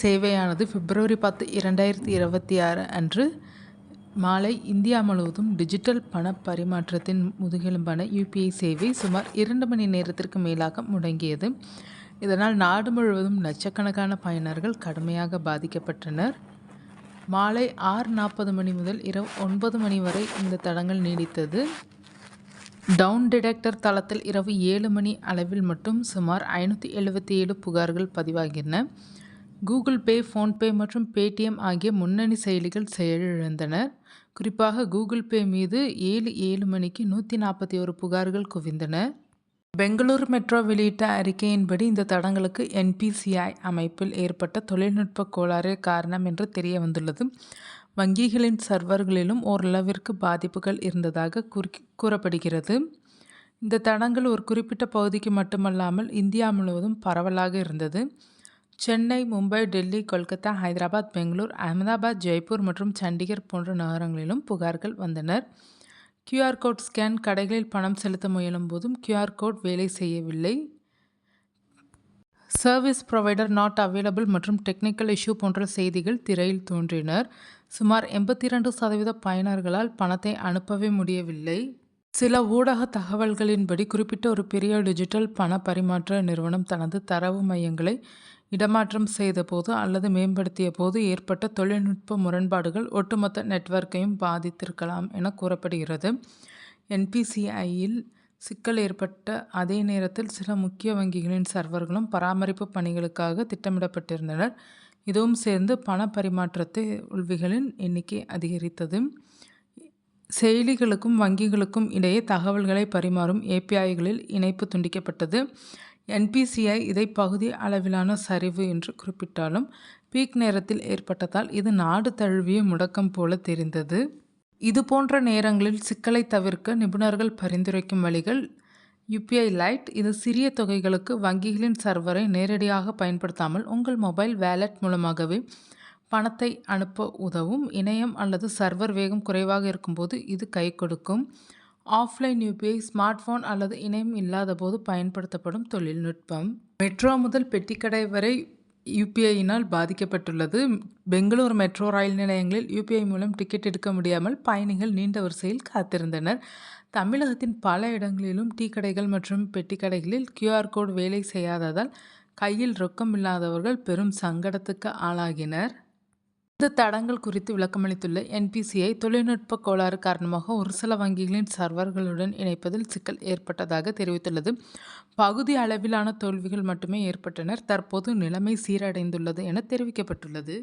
சேவையானது பிப்ரவரி பத்து இரண்டாயிரத்தி இருபத்தி ஆறு அன்று மாலை இந்தியா முழுவதும் டிஜிட்டல் பண பரிமாற்றத்தின் முதுகெலும்பான யூபிஐ சேவை சுமார் இரண்டு மணி நேரத்திற்கு மேலாக முடங்கியது. இதனால் நாடு முழுவதும் லட்சக்கணக்கான பயனர்கள் கடுமையாக பாதிக்கப்பட்டனர். மாலை ஆறு நாற்பது மணி முதல் இரவு ஒன்பது மணி வரை இந்த தடங்கள் நீடித்தது. டவுன் டிடெக்டர் தளத்தில் இரவு ஏழு மணி அளவில் மட்டும் சுமார் ஐநூற்றி எழுபத்தி ஏழு புகார்கள் பதிவாகின. கூகுள் பே ஃபோன்பே மற்றும் பேடிஎம் ஆகிய முன்னணி செயலிகள் செயலிழந்தன குறிப்பாக கூகுள் பே மீது ஏழு ஏழு மணிக்கு நூற்றி நாற்பத்தி ஒரு புகார்கள் குவிந்தன. பெங்களூரு மெட்ரோ வெளியிட்ட அறிக்கையின்படி இந்த தடங்களுக்கு என்பிசிஐ அமைப்பில் ஏற்பட்ட தொழில்நுட்ப கோளாறே காரணம் என்று தெரிய வந்துள்ளது வங்கிகளின் சர்வர்களிலும் ஓரளவிற்கு பாதிப்புகள் இருந்ததாக கூறப்படுகிறது. இந்த தடங்கள் ஒரு குறிப்பிட்ட பகுதிக்கு மட்டுமல்லாமல் இந்தியா முழுவதும் பரவலாக இருந்தது. சென்னை மும்பை டெல்லி கொல்கத்தா ஹைதராபாத் பெங்களூர் அகமதாபாத் ஜெய்ப்பூர் மற்றும் சண்டிகர் போன்ற நகரங்களிலும் புகார்கள் வந்தனர். கியூஆர் கோட் ஸ்கேன் கடைகளில் பணம் செலுத்த முயலும் போதும் கியூஆர் கோட் வேலை செய்யவில்லை. சர்வீஸ் ப்ரொவைடர் நாட் அவைலபிள் மற்றும் டெக்னிக்கல் இஷ்யூ போன்ற செய்திகள் திரையில் தோன்றினர். சுமார் எண்பத்தி இரண்டு சதவீத பயனர்களால் பணத்தை அனுப்பவே முடியவில்லை. சில ஊடக தகவல்களின்படி குறிப்பிட்ட ஒரு பெரிய டிஜிட்டல் பண பரிமாற்ற நிறுவனம் தனது தரவு மையங்களை இடமாற்றம் செய்தபோது அல்லது மேம்படுத்திய போது ஏற்பட்ட தொழில்நுட்ப முரண்பாடுகள் ஒட்டுமொத்த நெட்வொர்க்கையும் பாதித்திருக்கலாம் என கூறப்படுகிறது. என்பிசிஐயில் சிக்கல் ஏற்பட்ட அதே நேரத்தில் சில முக்கிய வங்கிகளின் சர்வர்களும் பராமரிப்பு பணிகளுக்காக திட்டமிடப்பட்டிருந்தனர். இதுவும் சேர்ந்து பண பரிமாற்றத்தை உள்விகளின் எண்ணிக்கை அதிகரித்தது. செயலிகளுக்கும் வங்கிகளுக்கும் இடையே தகவல்களை பரிமாறும் ஏபிஐகளில் இணைப்பு துண்டிக்கப்பட்டது. என்பிசிஐ இதை பகுதி அளவிலான சரிவு என்று குறிப்பிட்டாலும் பீக் நேரத்தில் ஏற்பட்டதால் இது நாடு தழுவிய முடக்கம் போல தெரிந்தது. இது போன்ற நேரங்களில் சிக்கலை தவிர்க்க நிபுணர்கள் பரிந்துரைக்கும் வழிகள் யுபிஐ லைட். இது சிறிய தொகைகளுக்கு வங்கிகளின் சர்வரை நேரடியாக பயன்படுத்தாமல் உங்கள் மொபைல் வேலட் மூலமாகவே பணத்தை அனுப்ப உதவும் இணையம் அல்லது சர்வர் வேகம் குறைவாக இருக்கும்போது இது கை கொடுக்கும். ஆஃப்லைன் யூபிஐ ஸ்மார்ட் ஃபோன் அல்லது இணையம் இல்லாத போது பயன்படுத்தப்படும் தொழில்நுட்பம். மெட்ரோ முதல் பெட்டிக்கடை வரை யுபிஐயினால் பாதிக்கப்பட்டுள்ளது. பெங்களூர் மெட்ரோ ரயில் நிலையங்களில் யூபிஐ மூலம் டிக்கெட் எடுக்க முடியாமல் பயணிகள் நீண்ட வரிசையில் காத்திருந்தனர். தமிழகத்தின் பல இடங்களிலும் டீ கடைகள் மற்றும் பெட்டி கடைகளில் கியூஆர் கோட் வேலை செய்யாததால் கையில் ரொக்கம் இல்லாதவர்கள் பெரும் சங்கடத்துக்கு ஆளாகினர். இந்த தடங்கள் குறித்து விளக்கமளித்துள்ள என்பிசிஐ தொழில்நுட்ப கோளாறு காரணமாக ஒரு சில வங்கிகளின் சர்வர்களுடன் இணைப்பதில் சிக்கல் ஏற்பட்டதாக தெரிவித்துள்ளது. பகுதி அளவிலான தோல்விகள் மட்டுமே ஏற்பட்டனர். தற்போது நிலைமை சீரடைந்துள்ளது என தெரிவிக்கப்பட்டுள்ளது.